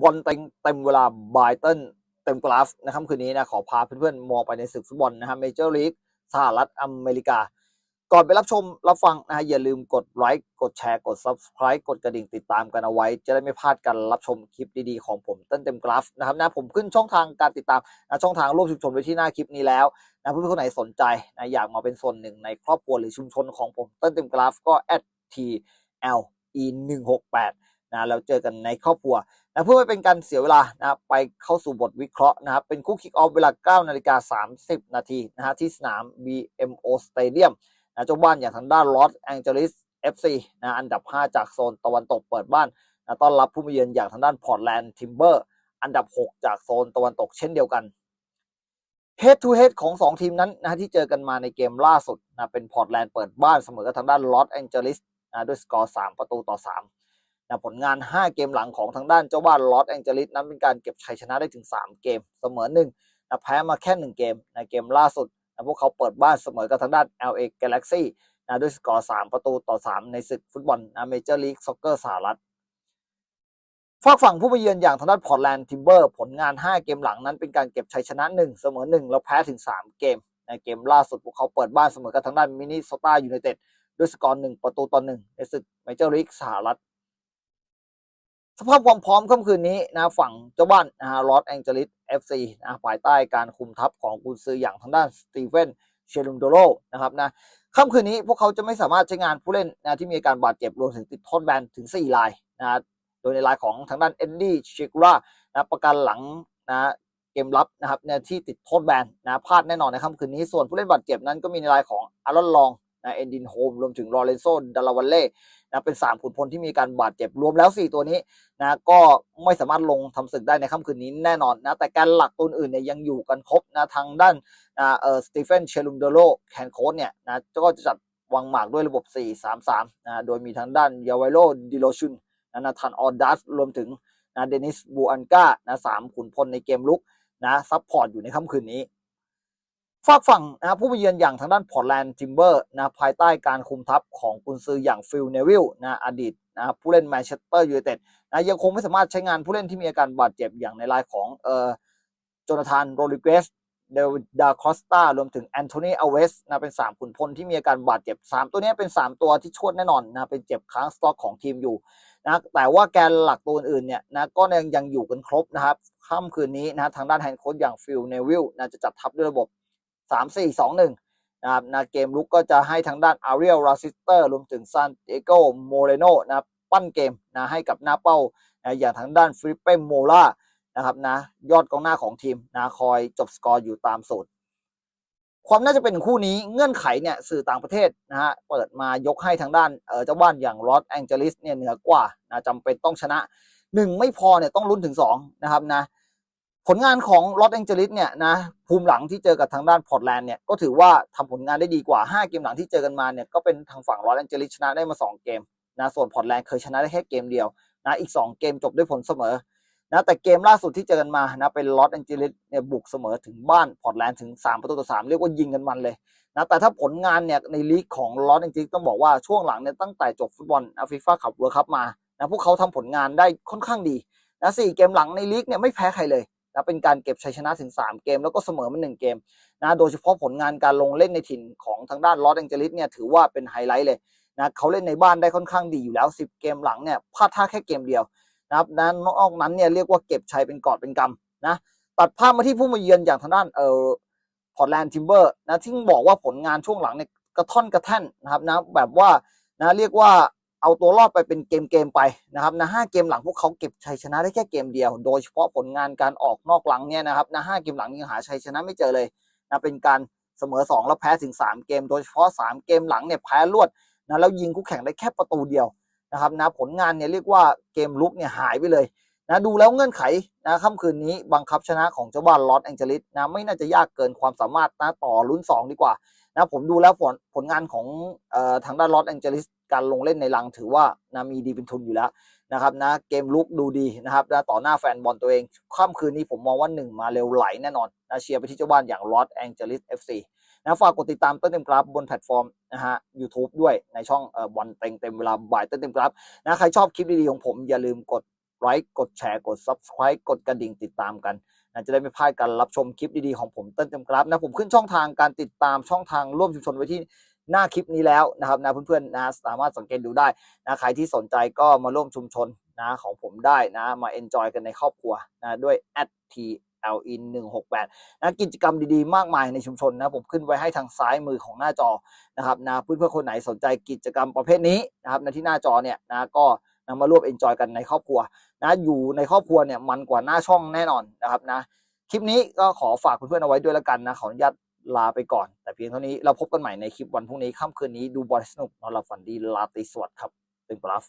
บอลเต็มเต็มเวลาบายเติ้ลเต็มกราฟนะครับคืนนี้นะขอพาเพื่อนๆมองไปในศึกฟุตบอลนะฮะเมเจอร์ลีกสหรัฐอเมริกา ก่อนไปรับชมรับฟังนะฮะอย่าลืมกดไลค์กดแชร์กด Subscribe กดกระดิ่งติดตามกันเอาไว้ จะได้ไม่พลาดการรับชมคลิปดีๆของผมเต้นเต็มกราฟนะครับนะผมขึ้นช่องทางการติดตามนะช่องทางร่วมชุมชนไว้ที่หน้าคลิปนี้แล้วนะเพื่อนๆคนไหนสนใจนะอยากมาเป็นส่วนหนึ่งในครอบครัวหรือชุมชนของผมเต้นเต็มกราฟก็ @tle 168 นะแล้วเจอกันในครอบครัวนะเพื่อไม่เป็นการเสียเวลานะไปเข้าสู่บทวิเคราะห์นะครับเป็นคู่คิกออฟเวลา 9 นาฬิกา 30 นาทีนะฮะที่สนาม BMO Stadium นะเจ้าบ้านอย่างทางด้านลอสแองเจลิส FC นะอันดับ 5 จากโซนตะวันตกเปิดบ้านนะต้อนรับผู้มาเยือนอย่างทางด้านพอร์ตแลนด์ทิมเบอร์อันดับ 6 จากโซนตะวันตกเช่นเดียวกัน Head to Head ของ 2 ทีมนั้นนะที่เจอกันมาในเกมล่าสุดนะเป็นพอร์ตแลนด์เปิดบ้านเสมอกับทางด้านลอสแองเจลิสนะด้วยสกอร์ 3 ประตูต่อ 3 นะผลงาน 5 เกมหลังของทางด้านเจ้าบ้านลอสแองเจลิสนั้นเป็นการเก็บชัยชนะได้ถึง 3 เกม เสมอ1นะแพ้มาแค่ 1 เกมในเกมล่าสุดนะพวกเขาเปิดบ้านเสมอกับทางด้าน LA Galaxy นะด้วยสกอร์ 3 ประตูต่อ 3 ในศึกฟุตบอลนะเมเจอร์ลีกซ็อกเกอร์สหรัฐฝากฝั่งผู้ไปเยือนอย่างทางด้านพอร์ตแลนด์ทิมเบอร์ผลงาน 5 เกมหลังนั้นเป็นการเก็บชัยชนะ 1 เสมอ 1 แล้วแพ้ถึง 3 เกม ในเกมล่าสุดพวกเขาเปิดบ้านเสมอกับทางด้านมินิโซตายูไนเต็ดด้วยสกอร์ 1 ประตูต่อ 1 ในศึกเมเจอร์ลีกสหรัฐ สภาพความพร้อมค่ำคืนนี้นะฝั่งเจ้าบ้านนะฮะลอสแองเจลิสเอฟซีนะภายใต้การคุมทัพของกุนซืออย่างทางด้านสตีเฟนเชลุงโดโรนะครับนะค่ำคืนนี้พวกเขาจะไม่สามารถใช้งานผู้เล่นนะที่มีอาการบาดเจ็บรวมถึงติดโทษแบนถึง 4 รายนะโดยในรายของทางด้านเอ็นดี้เชกุรานะประกันหลังนะเกมรับนะครับเนี่ยที่ติดโทษแบนนะพลาดแน่นอนในค่ำคืนนี้ส่วนผู้เล่นบาดเจ็บนั้นก็มีในรายของอารอนลอง นะเอ็นดินโฮมรวมถึงลอเรนโซดาลาวันเล่นะเป็น 3 ขุนพลที่มีการบาดเจ็บรวมแล้ว 4 ตัวนี้นะก็ไม่สามารถลงทำศึกได้ในค่ำคืนนี้แน่นอนนะแต่แการหลักตัวอื่นเนี่ยยังอยู่กันครบนะทางด้านนะเออสตีเฟนเชลุมเดโลแคนโคสเนี่ยนะก็จะจัดวางหมากด้วยระบบ 4-3-3นะโดยมีทางด้านยาไวโลดิโลชุนนะนาธานออดัสรวมถึงนะเดนิสบูอันกานะสามขุนพลในเกมลุกนะซับพอร์ตอยู่ในค่ำคืนนี้ ฝากฝั่งนะผู้ไปเยือนอย่างทางด้านพอร์ตแลนด์ทิมเบอร์นะภายใต้การคุมทัพของกุนซืออย่างฟิลเนวิลนะอดีตนะผู้เล่นแมนเชสเตอร์ยูไนเต็ดนะยังคงไม่สามารถใช้งานผู้เล่นที่มีอาการบาดเจ็บอย่างในรายของเอ่อโจนาธานโรลิเกสเดวิดดาคอสตารวมถึงแอนโทนีอเวสนะเป็น3ขุนพลที่มีอาการบาดเจ็บ 3 ตัวนี้เป็น 3 ตัวที่ชวดแน่นอนนะเป็นเจ็บค้างสต็อกของทีมอยู่นะแต่ว่าแกนหลักตัวอื่นเนี่ยนะก็ยังยังอยู่กันครบนะครับค่ำคืนนี้นะทางด้านแฮนด์โค้ชอย่างฟิลเนวิลนะจะจัดทัพด้วยระบบ 3 4 2 1นะครับนะเกมลุกก็จะให้ทางด้านอารี l ลราซิสเตอร์รวมถึงซานเอโกโมเรโนนะครับปั้นเกมนะให้กับหน้าเป้านะอย่างทางด้านฟิลิปเป้โมล่านะครับนะยอดกองหน้าของทีมนะคอยจบสกอร์อยู่ตามสูตร ความน่าจะเป็นคู่นี้เงื่อนไขเนี่ยสื่อต่างประเทศนะฮะเปิดมายกให้ทางด้านเออเจ้าบ้านอย่างลอสแองเจลิสเนี่ยเหนือกว่านะจำเป็นต้องชนะหนึ่งไม่พอเนี่ยต้องลุ้นถึงสองนะครับนะ ผลงานของลอสแองเจลิสเนี่ยนะภูมิหลังที่เจอกับทางด้านพอร์ตแลนด์เนี่ยก็ถือว่าทำผลงานได้ดีกว่า 5 เกมหลังที่เจอกันมาเนี่ยก็เป็นทางฝั่งลอสแองเจลิสชนะได้มา 2 เกมนะส่วนพอร์ตแลนด์เคยชนะได้แค่เกมเดียวนะอีก 2 เกมจบด้วยผลเสมอนะแต่เกมล่าสุดที่เจอกันมานะเป็นลอสแองเจลิสเนี่ยบุกเสมอถึงบ้านพอร์ตแลนด์ถึง 3 ประตูต่อ3เรียกว่ายิงกันมันเลยนะแต่ถ้าผลงานเนี่ยในลีกของลอสแองเจลิสต้องบอกว่าช่วงหลังเนี่ยตั้งแต่จบฟุตบอลอาฟิฟ่าคัพเวิร์คัพมานะพวกเขาทำผลงานได้ค่อนข้างดีนะสี่เกมหลังในลีกเนี่ยไม่แพ้ใครเลย นะเป็นการเก็บชัยชนะถึง 3 เกม แล้วก็เสมอมา1เกมนะโดยเฉพาะผลงานการลงเล่นในถิ่นของทางด้านลอสแองเจลิสเนี่ยถือว่าเป็นไฮไลท์เลยนะเขาเล่นในบ้านได้ค่อนข้างดีอยู่แล้ว 10 เกมหลังเนี่ยพลาดท่าแค่เกมเดียวนะครับนะนอกนั้นเนี่ยเรียกว่าเก็บชัยเป็นกอบเป็นกำนะตัดภาพมาที่ผู้มาเยือนอย่างทางด้านเอ่อพอร์ตแลนด์ทิมเบอร์นะที่บอกว่าผลงานช่วงหลังเนี่ยกระท่อนกระแท่นนะครับนะแบบว่านะเรียกว่า เอาตัวรอดไปเป็นเกมเกมๆไปนะครับนะห้าเกมหลังพวกเขาเก็บชัยชนะได้แค่เกมเดียว โดยเฉพาะผลงานการออกนอกหลังเนี่ยนะครับนะห้าเกมหลังยังหาชัยชนะไม่เจอเลยนะเป็นการเสมอ 2 แล้วแพ้ถึง 3 เกม โดยเฉพาะ 3 เกมหลังเนี่ยแพ้รวดนะแล้วยิงคู่แข่งได้แค่ประตูเดียวนะครับนะผลงานเนี่ยเรียกว่าเกมลุกเนี่ยหายไปเลยนะดูแล้วเงื่อนไขนะค่ำคืนนี้บังคับชนะของเจ้าบ้านลอสแองเจลิสนะไม่น่าจะยากเกินความสามารถนะต่อลุ้น 2 ดีกว่า นะผมดูแล้วผลผลงานของออทางด้านลอสแองเจลิสการลงเล่นในรังถือว่านะมีดีเป็นทุนอยู่แล้วนะครับนะเกมลุกดูดีนะครับนะต่อหน้าแฟนบอลตัวเอง ค่ำคืนนี้ผมมองว่าหนึ่งมาเร็วไหลแน่นอนนะเชียร์ไปที่เจ้าบ้านอย่างลอสแองเจลิสเอฟซีนะฝากกดติดตามเต้นเต็มกราฟบนแพลตฟอร์มนะฮะยูทูบด้วยในช่องเอ่อบอลเต็งเต็มเวลาบ่ายเต้นเต็มกราฟนะใครชอบคลิปดีๆของผมอย่าลืมกด ไลค์กดแชร์กด subscribe กดกระดิ่งติดตามกันนะจะได้ไม่พลาดการรับชมคลิปดีๆของผมเต้นเต็มกราฟนะผมขึ้นช่องทางการติดตามช่องทางร่วมชุมชนไว้ที่หน้าคลิปนี้แล้วนะครับนะเพื่อนๆนะสามารถสังเกตดูได้นะใครที่สนใจก็มาร่วมชุมชนนะของผมได้นะมา enjoy กันในครอบครัวนะด้วย @tlin 168นะกิจกรรมดีๆ มากมายในชุมชนนะผมขึ้นไว้ให้ทางซ้ายมือของหน้าจอนะครับนะเพื่อนๆคนไหนสนใจกิจกรรมประเภทนี้นะครับนะที่หน้าจอเนี่ยนะก็ นะมาร่วมเอนจอยกันในครอบครัวนะอยู่ในครอบครัวเนี่ยมันกว่าหน้าช่องแน่นอนนะครับนะคลิปนี้ก็ขอฝากเพื่อนๆเอาไว้ด้วยแล้วกันนะขออนุญาตลาไปก่อน แต่เพียงเท่านี้เราพบกันใหม่ในคลิปวันพรุ่งนี้ค่ำคืนนี้ดูบอลสนุกนอนหลับฝันดีลาตรีสวัสดิ์ครับตึงปลัฟ